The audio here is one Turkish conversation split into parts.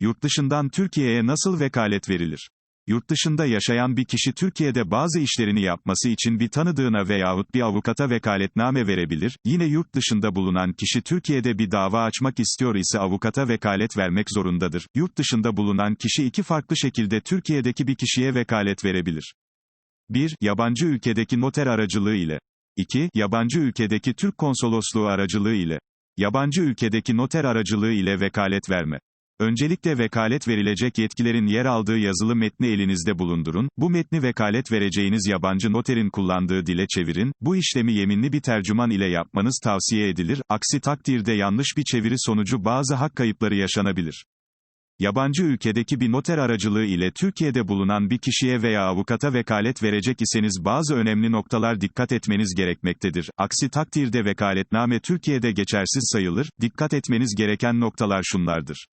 Yurtdışından Türkiye'ye nasıl vekalet verilir? Yurtdışında yaşayan bir kişi Türkiye'de bazı işlerini yapması için bir tanıdığına veyahut bir avukata vekaletname verebilir, yine yurt dışında bulunan kişi Türkiye'de bir dava açmak istiyor ise avukata vekalet vermek zorundadır. Yurt dışında bulunan kişi iki farklı şekilde Türkiye'deki bir kişiye vekalet verebilir. 1. Yabancı ülkedeki noter aracılığı ile. 2. Yabancı ülkedeki Türk konsolosluğu aracılığı ile. Yabancı ülkedeki noter aracılığı ile vekalet verme. Öncelikle vekalet verilecek yetkilerin yer aldığı yazılı metni elinizde bulundurun, bu metni vekalet vereceğiniz yabancı noterin kullandığı dile çevirin, bu işlemi yeminli bir tercüman ile yapmanız tavsiye edilir, aksi takdirde yanlış bir çeviri sonucu bazı hak kayıpları yaşanabilir. Yabancı ülkedeki bir noter aracılığı ile Türkiye'de bulunan bir kişiye veya avukata vekalet verecek iseniz bazı önemli noktalar dikkat etmeniz gerekmektedir. Aksi takdirde vekaletname Türkiye'de geçersiz sayılır. Dikkat etmeniz gereken noktalar şunlardır.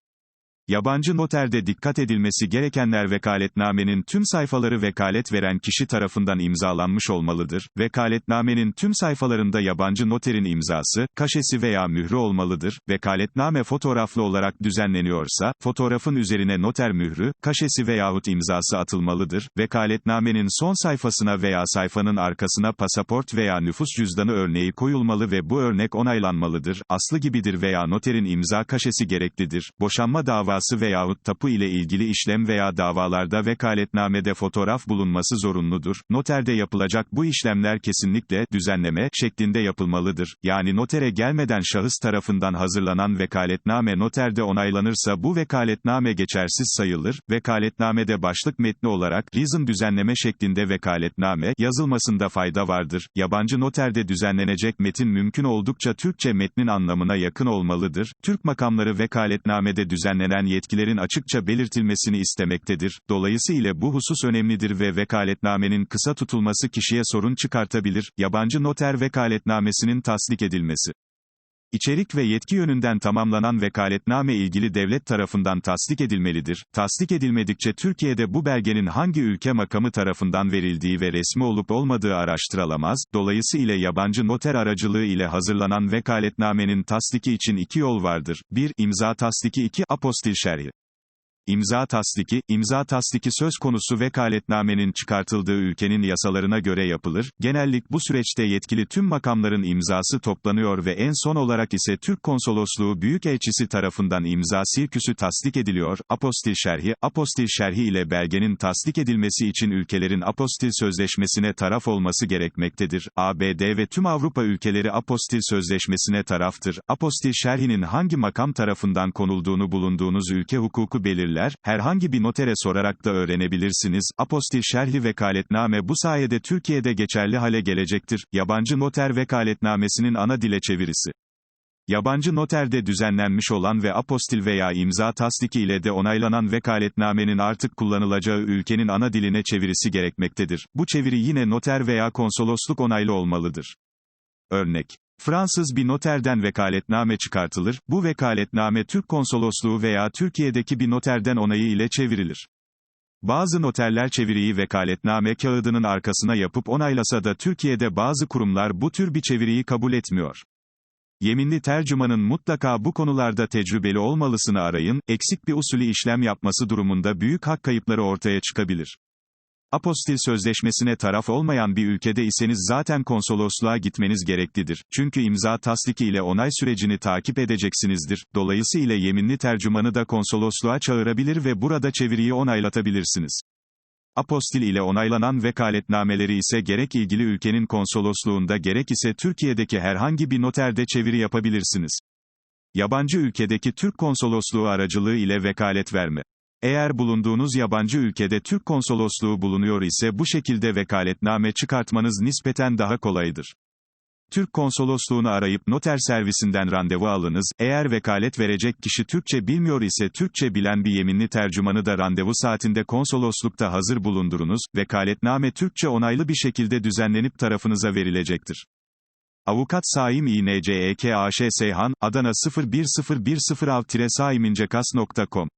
Yabancı noterde dikkat edilmesi gerekenler vekaletnamenin tüm sayfaları vekalet veren kişi tarafından imzalanmış olmalıdır. Vekaletnamenin tüm sayfalarında yabancı noterin imzası, kaşesi veya mührü olmalıdır. Vekaletname fotoğraflı olarak düzenleniyorsa, fotoğrafın üzerine noter mührü, kaşesi veyahut imzası atılmalıdır. Vekaletnamenin son sayfasına veya sayfanın arkasına pasaport veya nüfus cüzdanı örneği koyulmalı ve bu örnek onaylanmalıdır. Aslı gibidir veya noterin imza kaşesi gereklidir. Boşanma davası davası veyahut tapu ile ilgili işlem veya davalarda vekaletnamede fotoğraf bulunması zorunludur. Noterde yapılacak bu işlemler kesinlikle düzenleme şeklinde yapılmalıdır. Yani notere gelmeden şahıs tarafından hazırlanan vekaletname noterde onaylanırsa bu vekaletname geçersiz sayılır. Vekaletnamede başlık metni olarak reason düzenleme şeklinde vekaletname yazılmasında fayda vardır. Yabancı noterde düzenlenecek metin mümkün oldukça Türkçe metnin anlamına yakın olmalıdır. Türk makamları vekaletnamede düzenlenen yetkilerin açıkça belirtilmesini istemektedir. Dolayısıyla bu husus önemlidir ve vekaletnamenin kısa tutulması kişiye sorun çıkartabilir. Yabancı noter vekaletnamesinin tasdik edilmesi. İçerik ve yetki yönünden tamamlanan vekaletname ilgili devlet tarafından tasdik edilmelidir. Tasdik edilmedikçe Türkiye'de bu belgenin hangi ülke makamı tarafından verildiği ve resmi olup olmadığı araştırılamaz. Dolayısıyla yabancı noter aracılığı ile hazırlanan vekaletnamenin tasdiki için iki yol vardır. 1. İmza tasdiki 2. Apostil şerhi. İmza tasdiki, imza tasdiki söz konusu vekaletnamenin çıkartıldığı ülkenin yasalarına göre yapılır. Genellik bu süreçte yetkili tüm makamların imzası toplanıyor ve en son olarak ise Türk Konsolosluğu Büyükelçisi tarafından imza sirküsü tasdik ediliyor. Apostil şerhi, apostil şerhi ile belgenin tasdik edilmesi için ülkelerin apostil sözleşmesine taraf olması gerekmektedir. ABD ve tüm Avrupa ülkeleri apostil sözleşmesine taraftır. Apostil şerhinin hangi makam tarafından konulduğunu bulunduğunuz ülke hukuku belirler bilgiler, herhangi bir notere sorarak da öğrenebilirsiniz. Apostil şerhi vekaletname bu sayede Türkiye'de geçerli hale gelecektir. Yabancı noter vekaletnamesinin ana dile çevirisi. Yabancı noterde düzenlenmiş olan ve apostil veya imza tasdiki ile de onaylanan vekaletnamenin artık kullanılacağı ülkenin ana diline çevirisi gerekmektedir. Bu çeviri yine noter veya konsolosluk onaylı olmalıdır. Örnek Fransız bir noterden vekaletname çıkartılır, bu vekaletname Türk konsolosluğu veya Türkiye'deki bir noterden onayı ile çevrilir. Bazı noterler çeviriyi vekaletname kağıdının arkasına yapıp onaylasa da Türkiye'de bazı kurumlar bu tür bir çeviriyi kabul etmiyor. Yeminli tercümanın mutlaka bu konularda tecrübeli olmalısını arayın, eksik bir usulü işlem yapması durumunda büyük hak kayıpları ortaya çıkabilir. Apostil sözleşmesine taraf olmayan bir ülkede iseniz zaten konsolosluğa gitmeniz gereklidir. Çünkü imza tasdiki ile onay sürecini takip edeceksinizdir. Dolayısıyla yeminli tercümanı da konsolosluğa çağırabilir ve burada çeviriyi onaylatabilirsiniz. Apostil ile onaylanan vekaletnameleri ise gerek ilgili ülkenin konsolosluğunda gerek ise Türkiye'deki herhangi bir noterde çeviri yapabilirsiniz. Yabancı ülkedeki Türk konsolosluğu aracılığı ile vekalet verme. Eğer bulunduğunuz yabancı ülkede Türk konsolosluğu bulunuyor ise bu şekilde vekaletname çıkartmanız nispeten daha kolaydır. Türk konsolosluğunu arayıp noter servisinden randevu alınız. Eğer vekalet verecek kişi Türkçe bilmiyor ise Türkçe bilen bir yeminli tercümanı da randevu saatinde konsoloslukta hazır bulundurunuz. Vekaletname Türkçe onaylı bir şekilde düzenlenip tarafınıza verilecektir. Avukat Saim İNCEK AŞ Seyhan, Adana 010106-saimincekas.com